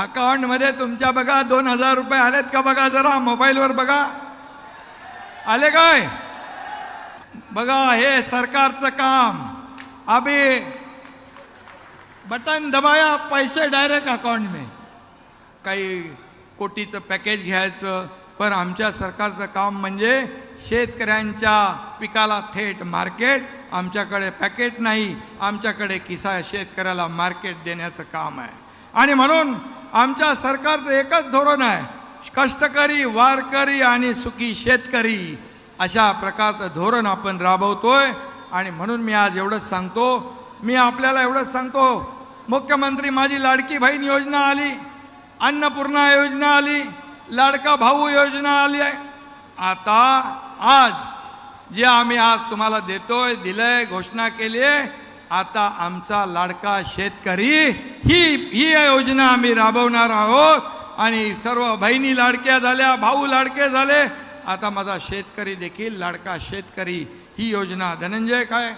अकाउंटमध्ये तुमच्या बघा दोन हजार रुपये आलेत का बघा जरा मोबाईलवर बघा. आले काय? बघा हे सरकारचं काम. अभी बटन दबाया पैसे डायरेक्ट अकाउंट में. काही कोटीचं पॅकेज घ्यायचं पण आमच्या सरकारचं काम म्हणजे शेतकऱ्यांच्या पिकाला थेट मार्केट आमच्याकडे पॅकेट नाही आमच्याकडे किसा शेतकऱ्याला मार्केट देण्याचं काम आहे. आणि म्हणून आमच्या सरकारचं एकच धोरण आहे. कष्टकरी वारकरी आणि सुखी शेतकरी अशा प्रकारचं धोरण आपण राबवतोय. आणि म्हणून मी आज एवढंच सांगतो. मी आपल्याला एवढंच सांगतो. मुख्यमंत्री माझी लाडकी बहीण योजना आली. अन्नपूर्णा योजना आली. लाडका भाऊ योजना आली आहे. आता आज जे आम्ही आज तुम्हाला देतोय दिलंय घोषणा केली आहे आता आमचा लाडका शेतकरी ही ही योजना आम्ही राबवणार आहोत. आणि सर्व बहिणी लाडक्या झाल्या भाऊ लाडके झाले. आता माझा शेतकरी देखील लाडका शेतकरी. ही योजना धनंजय काय?